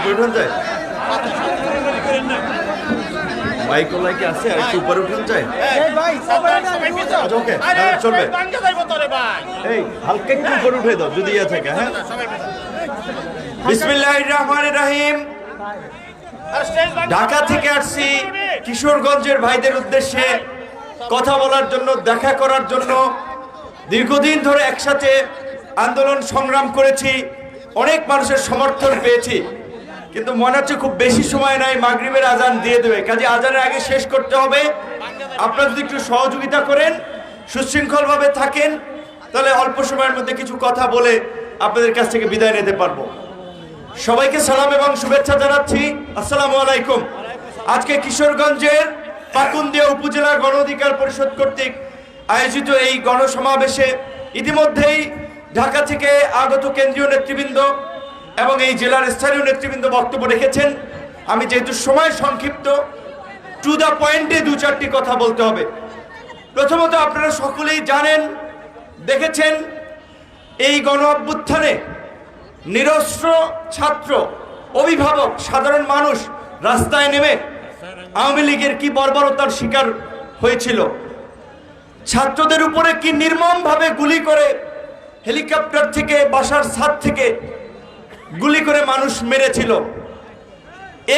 উপরে উঠান যায়? মাইকোলাই কি আছে আর একটু উপরে উঠান যায়? ওকে চলবে। এই হালকা একটু উপরে উঠে দাও যদি ইয়ে থাকে হ্যাঁ? বিসমিল্লাহির রহমানির রহিম। ঢাকা থেকে আসছি কিশোরগঞ্জের ভাইদের উদ্দেশ্যে কথা বলার জন্য দেখা করার জন্য। দীর্ঘদিন ধরে একসাথে আন্দোলন সংগ্রাম করেছি অনেক মানুষের সমর্থন পেয়েছি। কিন্তু মনে হচ্ছে খুব বেশি সময় নাই, মাগরিবের আজান দিয়ে দেবে। কাজে আজানের আগে শেষ করতে হবে। আপনারা যদি একটু সহযোগিতা করেন, সুশৃঙ্খলভাবে থাকেন, তাহলে অল্প সময়ের মধ্যে কিছু কথা বলে আপনাদের কাছ থেকে বিদায় নিতে পারব। সবাইকে সালাম এবং শুভেচ্ছা জানাচ্ছি। আসসালামু আলাইকুম। আজকে কিশোরগঞ্জের পাকুন্দিয়া উপজেলা গণ অধিকার পরিষদ কর্তৃক আয়োজিত এই গণসমাবেশে ইতিমধ্যেই ঢাকা থেকে আগত কেন্দ্রীয় নেতৃবৃন্দ এবং এই জেলার স্থানীয় নেতৃবৃন্দ বক্তব্য রেখেছেন, আমি যেহেতু সময় সংক্ষিপ্ত টু দ্য পয়েন্টে দু চারটি কথা বলতে হবে। প্রথমত আপনারা সকলেই জানেন, দেখেছেন, এই গণ অভ্যুত্থানে নিরস্ত্র ছাত্র, অভিভাবক, সাধারণ মানুষ রাস্তায় নেমে আওয়ামী লীগের কি বর্বরতার শিকার হয়েছিল? ছাত্রদের উপরে কি নির্মমভাবে গুলি করে হেলিকপ্টার থেকে, বাসার ছাদ থেকে গুলি করে মানুষ মেরেছিল।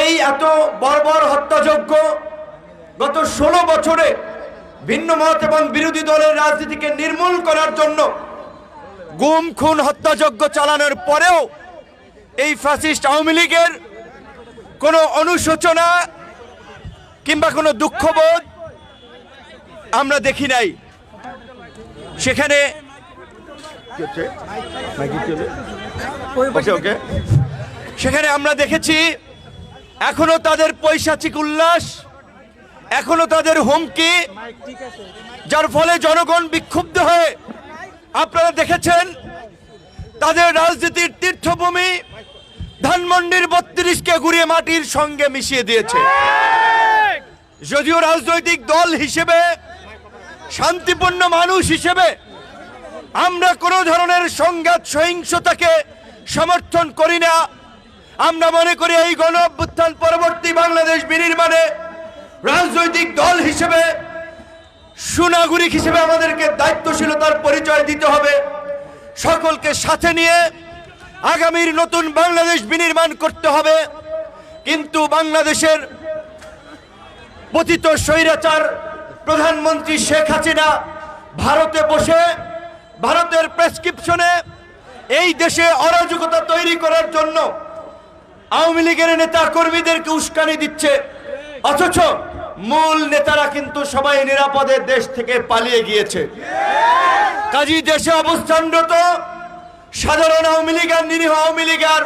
এই এত বর্বর হত্যাযজ্ঞ গত ষোলো বছরে ভিন্ন মত এবং বিরোধী দলের রাজনীতিকে নির্মূল করার জন্য গুম, খুন, হত্যাযজ্ঞ চালানোর পরেও এই ফ্যাসিস্ট আওয়ামী লীগের কোনো অনুশোচনা কিংবা কোনো দুঃখবোধ আমরা দেখি নাই। সেখানে সেখানে আমরা দেখেছি, এখনও তাদের পৈশাচিক উল্লাস, এখনও তাদের হুমকি, যার ফলে জনগণ বিক্ষুব্ধ হয়ে, আপনারা দেখেছেন, তাদের রাজনীতির তীর্থভূমি ধানমন্ডির বত্রিশকে ঘুরিয়ে মাটির সঙ্গে মিশিয়ে দিয়েছে। যদিও রাজনৈতিক দল হিসেবে, শান্তিপূর্ণ মানুষ হিসেবে আমরা কোনো ধরনের সংঘাত, সহিংসতাকে সমর্থন করি না। আমরা মনে করি এই গণ অভ্যুত্থান পরবর্তী বাংলাদেশ বিনির্মাণে রাজনৈতিক দল হিসেবে, সুনাগরিক হিসেবে আমাদেরকে দায়িত্বশীলতার পরিচয় দিতে হবে। সকলকে সাথে নিয়ে আগামীর নতুন বাংলাদেশ বিনির্মাণ করতে হবে। কিন্তু বাংলাদেশের পতিত স্বৈরাচার প্রধানমন্ত্রী শেখ হাসিনা ভারতে বসে ভারতের প্রেসক্রিপশনে এই দেশে অরাজকতা তৈরি করার জন্য আওয়ামী লীগের নেতা কর্মীদেরকে উস্কানি দিচ্ছে। অথচ মূল নেতারা কিন্তু সবাই নিরাপদে দেশ থেকে পালিয়ে গিয়েছে। কাজী দেশে অবস্থানরত সাধারণ আওয়ামী লীগ আর নিরীহ আওয়ামী লীগার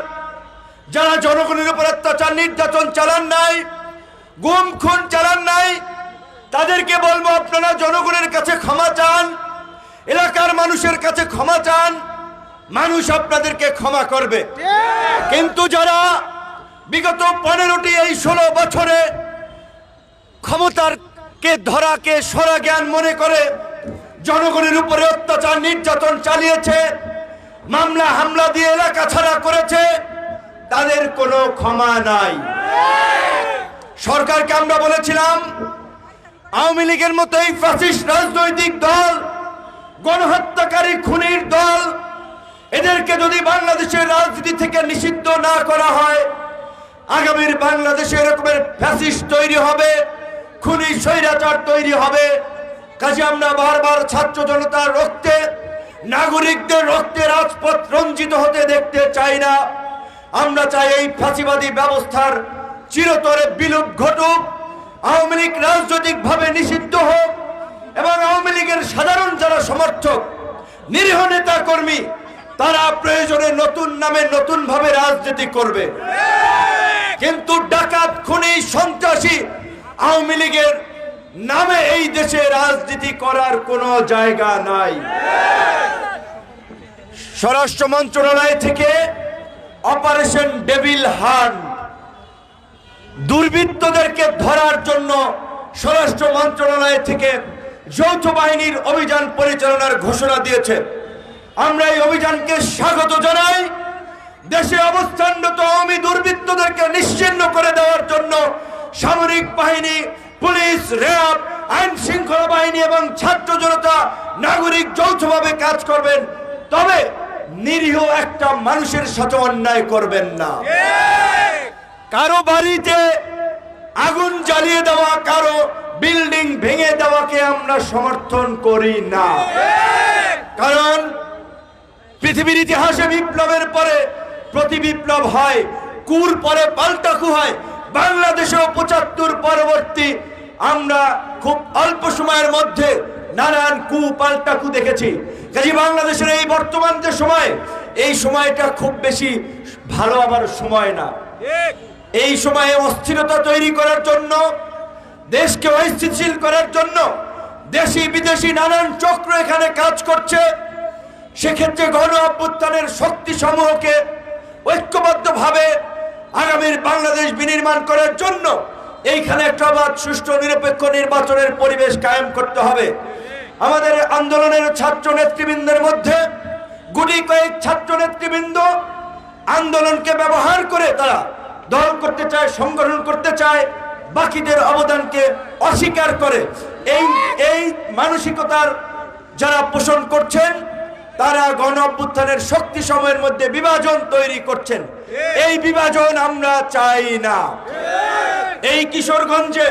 যারা জনগণের উপর অত্যাচার, নির্যাতন চালান নাই, গুম, খুন চালান নাই, তাদেরকে বলব আপনারা জনগণের কাছে ক্ষমা চান। এলাকার মানুষের কাছে ক্ষমা চান, মানুষ আপনাদেরকে ক্ষমা করবে। কিন্তু যারা বিগত পনেরোটি এই ষোলো বছরে ক্ষমতার কে ধরাকে সরা জ্ঞান মনে করে জনগণের উপরে অত্যাচার, নির্যাতন চালিয়েছে, মামলা, হামলা দিয়ে এলাকা ছাড়া করেছে, তাদের কোনো ক্ষমা নাই। সরকারকে আমরা বলেছিলাম, আওয়ামী লীগের মতো এই ফ্যাসিস্ট রাজনৈতিক দল গণহত্যাকারী খুনির দল এদেরকে যদি বাংলাদেশের রাজনীতি থেকে নিষিদ্ধ না করা হয়, আগামীর বাংলাদেশে এরকমের ফ্যাসিস্ট তৈরি হবে, খুনি স্বৈরাচার তৈরি হবে। কাজে আমরা বারবার ছাত্র জনতার রক্তে, নাগরিকদের রক্তে রাজপথ রঞ্জিত হতে দেখতে চাই না। আমরা চাই এই ফাঁসিবাদী ব্যবস্থার চিরতরে বিলুপ ঘটুক, আওয়ামী লীগ রাজনৈতিকভাবে নিষিদ্ধ হোক এবং আওয়ামী লীগের সাধারণ যারা সমর্থক, নিরীহ নেতা কর্মী, তারা প্রয়োজনে নতুন নামে নতুন ভাবে রাজনীতি করবে। কিন্তু ডাকাত, খুনি, সন্ত্রাসী আওয়ামী লীগের নামে এই দেশে রাজনীতি করার কোনো জায়গা নাই। স্বরাষ্ট্র মন্ত্রণালয় থেকে অপারেশন ডেভিল হান দুর্বৃত্তদেরকে ধরার জন্য স্বরাষ্ট্র মন্ত্রণালয় থেকে যৌথ বাহিনীর অভিযান পরিচালনার ঘোষণা দিয়েছে। আমরা এই অভিযানকে স্বাগত জানাই। দেশে অবস্থানরত অমি দুর্বৃত্তদেরকে নিশ্চিন্ন করে দেওয়ার জন্য সামরিক বাহিনী পুলিশ র্যাব আইন শৃঙ্খলা বাহিনী এবং ছাত্র জনতা নাগরিক যৌথভাবে কাজ করবেন। তবে নিরীহ একটা মানুষের সাথে অন্যায় করবেন না। কারও বাড়িতে আগুন জ্বালিয়ে দেওয়া কারও বিল্ডিং ভেঙে দেওয়াকে আমরা সমর্থন করি না। কারণ পৃথিবীর ইতিহাসে বিপ্লবের পরে প্রতি বিপ্লব হয় কুর পরে পাল্টা কু হয়। বাংলাদেশেও পঁচাত্তর পরবর্তী আমরা খুব অল্প সময়ের মধ্যে নানান কু পাল্টা কু দেখেছি। কাজে বাংলাদেশের এই বর্তমান যে সময় এই সময়টা খুব বেশি ভালো আবার সময় না। এই সময়ে অস্থিরতা তৈরি করার জন্য দেশকে অস্থিতিশীল করার জন্য দেশি বিদেশি নানান চক্র এখানে কাজ করছে। সেক্ষেত্রে গণ অভ্যুত্থানের শক্তি সমূহকে ঐক্যবদ্ধভাবে আগামীর বাংলাদেশ বিনির্মাণ করার জন্য এইখানে একটা আবার সুষ্ঠু, নিরপেক্ষ নির্বাচনের পরিবেশ কায়েম করতে হবে। আমাদের আন্দোলনের ছাত্র নেতৃবৃন্দের মধ্যে গুটি কয়েক ছাত্র নেতৃবৃন্দ আন্দোলনকে ব্যবহার করে তারা দল করতে চায়, সংগঠন করতে চায় বাকিদের অবদানকে অস্বীকার করে। এই এই মানসিকতার যারা পোষণ করছেন, তারা গণ অভ্যুত্থানের শক্তি সময়ের মধ্যে বিভাজন তৈরি করছেন। এই বিভাজন আমরা চাই না। এই কিশোরগঞ্জে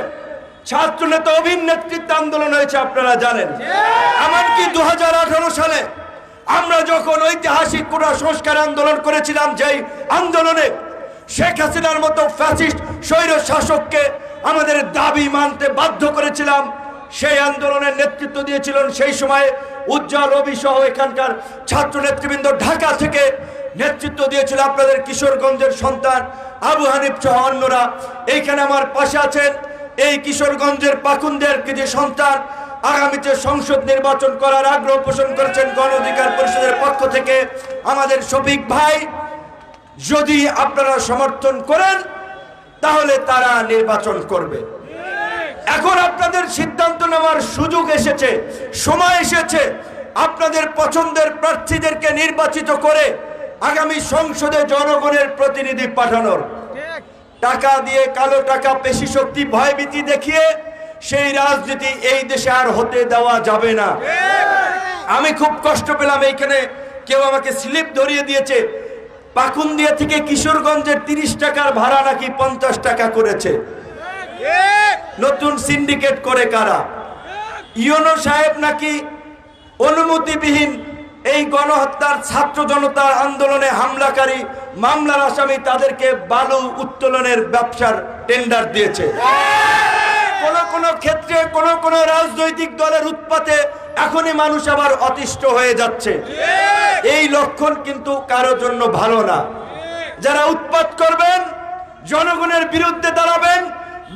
ছাত্র নেতা অভিন নেতৃত্বে আন্দোলন হয়েছে, আপনারা জানেন। এমনকি দু হাজার আঠারো সালে আমরা যখন ঐতিহাসিক কোটা সংস্কার আন্দোলন করেছিলাম, যেই আন্দোলনে শেখ হাসিনার মতো ফ্যাসিস্ট, স্বৈর শাসককে আমাদের দাবি মানতে বাধ্য করেছিলাম। সেই আন্দোলনের নেতৃত্ব দিয়েছিলেন সেই সময় উজ্জ্বল রবি সহ এখানকার ছাত্র নেতৃবৃন্দ ঢাকা থেকে নেতৃত্ব দিয়েছিল আপনাদের কিশোরগঞ্জের সন্তান আবু হানিফ সহ অন্যরা। এইখানে আমার পাশে আছেন এই কিশোরগঞ্জের পাকুন্দের কিছু সন্তান। আগামীতে সংসদ নির্বাচন করার আগ্রহ পোষণ করেছেন গণ অধিকার পরিষদের পক্ষ থেকে। আমাদের শফিক ভাই, যদি আপনারা সমর্থন করেন তাহলে তারা নির্বাচন করবে। এখন আপনাদের সিদ্ধান্ত নেওয়ার সুযোগ এসেছে, সময় এসেছে। আপনাদের পছন্দের প্রার্থীদেরকে নির্বাচিত করে আগামী সংসদে জনগণের প্রতিনিধি পাঠানোর। টাকা দিয়ে কালো টাকা, পেশি শক্তি, ভয়ভীতি দেখিয়ে সেই রাজনীতি এই দেশে আর হতে দেওয়া যাবে না। আমি খুব কষ্ট পেলাম এইখানে। কেউ আমাকে স্লিপ ধরিয়ে দিয়েছে। পাকুন্দিয়া থেকে কিশোরগঞ্জের তিরিশ টাকার ভাড়া নাকি পঞ্চাশ টাকা করেছে? নতুন সিন্ডিকেট করে কারা? ইউনো সাহেব নাকি অনুমতিবিহীন এই গণহত্যার ছাত্র জনতার আন্দোলনে হামলাকারী মামলার আসামি তাদেরকে বালু উত্তোলনের ব্যবসার টেন্ডার দিয়েছে? কোন কোন ক্ষেত্রে কোন কোন রাজনৈতিক দলের উৎপাতে এখনই মানুষ আবার অতিষ্ঠ হয়ে যাচ্ছে। এই লক্ষণ কিন্তু কারও জন্য ভালো না। যারা উৎপাত করবেন জনগণের বিরুদ্ধে দাঁড়াবেন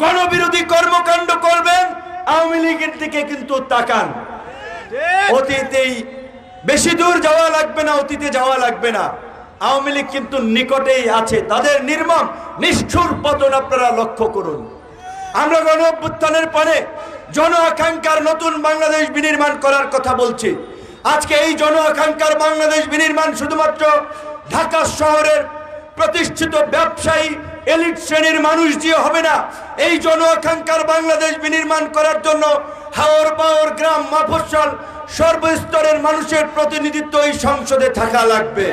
গণবিরোধী কর্মকাণ্ড করবেন আওয়ামী লীগের দিকে কিন্তু তাকান। অতীতেই বেশি দূর যাওয়া লাগবে না অতীতে যাওয়া লাগবে না। আওয়ামী লীগ কিন্তু নিকটেই আছে। তাদের নির্মম নিষ্ঠুর পতন আপনারা লক্ষ্য করুন। আমরা গণ অভ্যুত্থানের পরে জন আকাঙ্ক্ষার নতুন বাংলাদেশ বিনির্মাণ করার কথা বলছি। আজকে এই জন আকাঙ্ক্ষার বাংলাদেশ বিনির্মাণ শুধুমাত্র ঢাকা শহরের প্রতিষ্ঠিত ব্যবসায়ী এলিট শ্রেণির মানুষ দিয়ে হবে না। এই জন আকাঙ্ক্ষার বাংলাদেশ বিনির্মাণ করার জন্য হাওর পাওয়ার গ্রাম মাফসল সর্বস্তরের মানুষের প্রতিনিধিত্ব এই সংসদে থাকা লাগবে।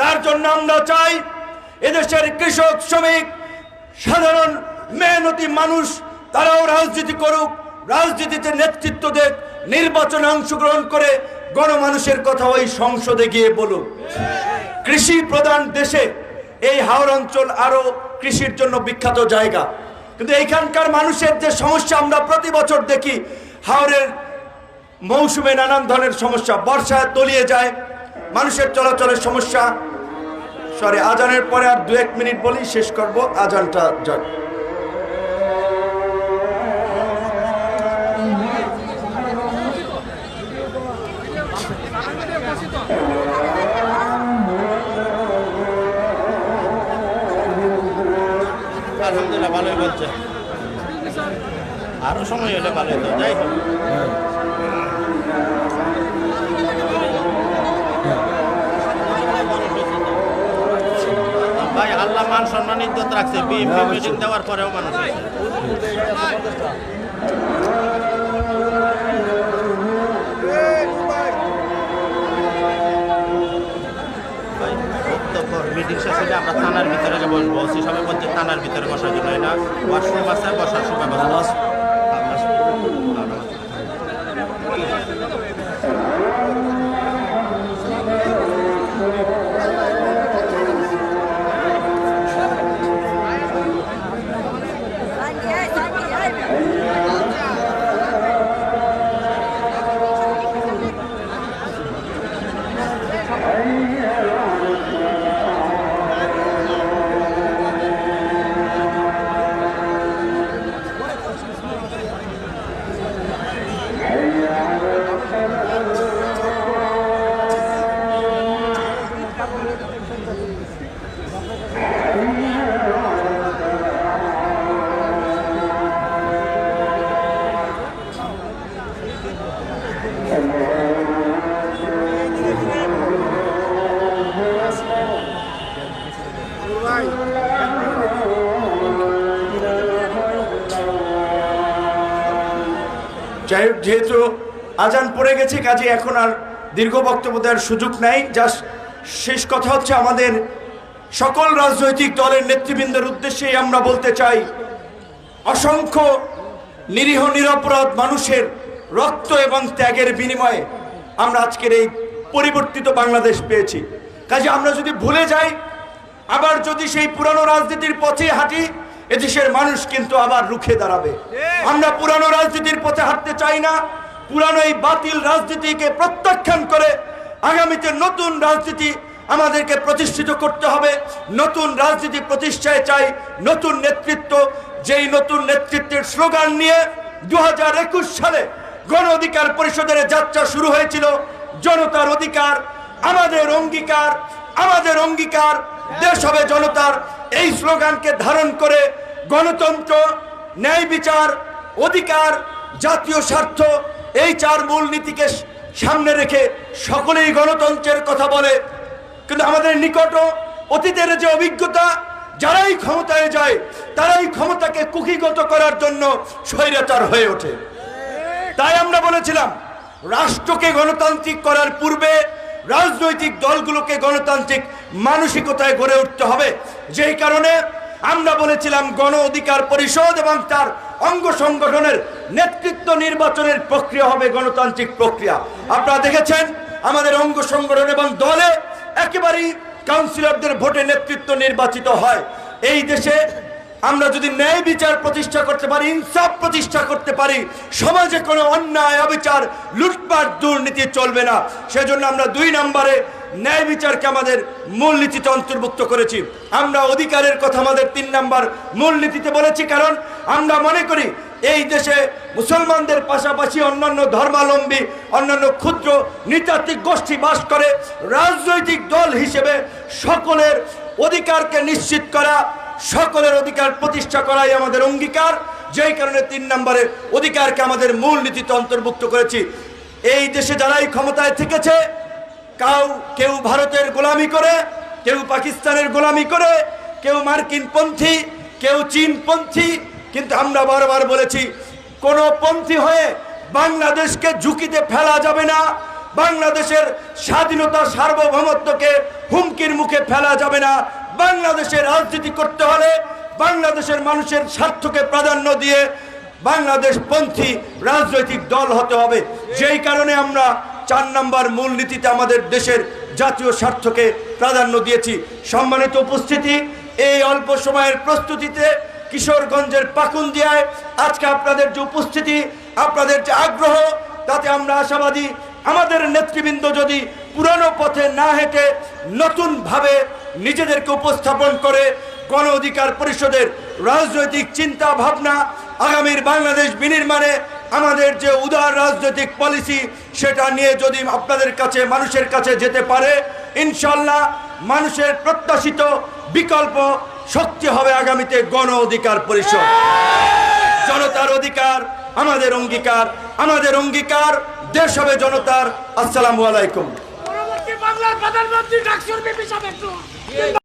তার জন্য আমরা চাই এদেশের কৃষক, শ্রমিক, সাধারণ মেহনতি মানুষ, তারাও রাজনীতি করুক, রাজনীতিতে নেতৃত্ব দেখ নির্বাচনে অংশগ্রহণ করে গণমানুষের কথা ওই সংসদে গিয়ে বলুক। কৃষি প্রধান দেশে এই হাওর অঞ্চল আরও কৃষির জন্য বিখ্যাত জায়গা। কিন্তু এইখানকার মানুষের যে সমস্যা, আমরা প্রতি বছর দেখি হাওরের মৌসুমে নানান ধরনের সমস্যা। বর্ষায় তলিয়ে যায়, মানুষের চলাচলের সমস্যা। সরি আজানের পরে আর দু এক মিনিট বলি, শেষ করব। আজানটা যাক সময় হলে ভালো হতো যাই হোক। ভাই আল্লাহ মান সম্মান ইজ্জত রাখছে বিএনপি মিটিং দেওয়ার পরেও মানুষ আছে। মিটিং শেষ হলে আমরা থানার ভিতরে বসবো সে সময় বলছে থানার ভিতরে বসার জন্য এটা। ওয়াশরুম আছে বসার সুব্যবস্থা। যাই হোক, যেহেতু আজান পড়ে গেছে, কাজে এখন আর দীর্ঘ বক্তব্য দেওয়ার সুযোগ নাই। জাস্ট শেষ কথা হচ্ছে আমাদের সকল রাজনৈতিক দলের নেতৃবৃন্দের উদ্দেশ্যেই আমরা বলতে চাই, অসংখ্য নিরীহ নিরপরাধ মানুষের রক্ত এবং ত্যাগের বিনিময়ে আমরা আজকের এই পরিবর্তিত বাংলাদেশ পেয়েছি। কাজে আমরা যদি ভুলে যাই আবার যদি সেই পুরানো রাজনীতির পথে হাঁটি এদেশের মানুষ কিন্তু আবার রুখে দাঁড়াবে। আমরা পুরানো রাজনীতির পথে হাঁটতে চাই না। পুরানো এই বাতিল রাজনীতিকে প্রত্যাখ্যান করে আগামীতে নতুন রাজনীতি আমাদেরকে প্রতিষ্ঠিত করতে হবে। নতুন রাজনীতি প্রতিষ্ঠায় চাই নতুন নেতৃত্ব। যেই নতুন নেতৃত্বের স্লোগান নিয়ে দু হাজার একুশ সালে গণ অধিকার পরিষদের যাত্রা শুরু হয়েছিল। জনতার অধিকার আমাদের অঙ্গীকার আমাদের অঙ্গীকার দেশ হবে জনতার এই স্লোগানকে ধারণ করে গণতন্ত্র, ন্যায় বিচার, অধিকার, জাতীয় স্বার্থ, এই চার মূল নীতিকে সামনে রেখে সকলেই গণতন্ত্রের কথা বলে। কিন্তু আমাদের নিকট অতীতের যে অভিজ্ঞতা, যারাই ক্ষমতায় যায়, তারাই ক্ষমতাকে কুকিগত করার জন্য স্বৈরাচার হয়ে ওঠে। তাই আমরা বলেছিলাম, রাষ্ট্রকে গণতান্ত্রিক করার পূর্বে রাজনৈতিক দলগুলোকে গণতান্ত্রিক মানসিকতায় গড়ে উঠতে হবে। যেই কারণে আমরা বলেছিলাম গণ অধিকার পরিষদ এবং তার অঙ্গ সংগঠনের নেতৃত্ব নির্বাচনের প্রক্রিয়া হবে গণতান্ত্রিক প্রক্রিয়া। আপনারা দেখেছেন, আমাদের অঙ্গ সংগঠন এবং দলে একেবারেই কাউন্সিলরদের ভোটে নেতৃত্ব নির্বাচিত হয়। এই দেশে আমরা যদি ন্যায় বিচার প্রতিষ্ঠা করতে পারি, ইনসাফ প্রতিষ্ঠা করতে পারি, সমাজে কোনো অন্যায়, অবিচার, লুটপাট, দুর্নীতি চলবে না। সেজন্য আমরা দুই নম্বরে ন্যায় বিচারকে আমাদের মূলনীতিতে অন্তর্ভুক্ত করেছি। আমরা অধিকারের কথা আমাদের তিন নম্বর মূলনীতিতে বলেছি, কারণ আমরা মনে করি এই দেশে মুসলমানদের পাশাপাশি অন্যান্য ধর্মাবলম্বী, অন্যান্য ক্ষুদ্র নৃতাত্ত্বিক গোষ্ঠী বাস করে। রাজনৈতিক দল হিসেবে সকলের অধিকারকে নিশ্চিত করা সকলের অধিকার প্রতিষ্ঠা করাই আমাদের অঙ্গীকার। যেই কারণে তিন নম্বরে অধিকারকে আমাদের মূল নীতিতে অন্তর্ভুক্ত করেছি। এই দেশে যারাই ক্ষমতায় থেকেছে, কাউ, কেউ ভারতের গোলামি করে, কেউ পাকিস্তানের গোলামি করে, কেউ মার্কিন পন্থী, কেউ চীন পন্থী। কিন্তু আমরা বারবার বলেছি, কোন পন্থী হয়ে বাংলাদেশকে ঝুঁকিতে ফেলা যাবে না। বাংলাদেশের স্বাধীনতা সার্বভৌমত্বকে হুমকির মুখে ফেলা যাবে না। বাংলাদেশে রাজনীতি করতে হলে বাংলাদেশের মানুষের স্বার্থকে প্রাধান্য দিয়ে বাংলাদেশ পন্থী রাজনৈতিক দল হতে হবে। যেই কারণে আমরা চার নম্বর মূলনীতিতে আমাদের দেশের জাতীয় স্বার্থকে প্রাধান্য দিয়েছি। সম্মানিত উপস্থিতি, এই অল্প সময়ের প্রস্তুতিতে কিশোরগঞ্জের পাকুন্দিয়ায় আজকে আপনাদের যে উপস্থিতি, আপনাদের যে আগ্রহ, তাতে আমরা আশাবাদী আমাদের নেতৃবৃন্দ যদি পুরানো পথে না হেঁটে নতুনভাবে নিজেদেরকে উপস্থাপন করে গণ অধিকার পরিষদের রাজনৈতিক চিন্তা ভাবনা আগামীর বাংলাদেশ বিনির্মাণে আমাদের যে উদার রাজনৈতিক পলিসি সেটা নিয়ে যদি আপনাদের কাছে, মানুষের কাছে যেতে পারে ইনশাল্লাহ মানুষের প্রত্যাশিত বিকল্প শক্তি হবে আগামীতে গণ অধিকার পরিষদ। জনতার অধিকার আমাদের অঙ্গীকার আমাদের অঙ্গীকার দেশ হবে জনতার আসসালামু আলাইকুম। বাংলার প্রধানমন্ত্রী একটু।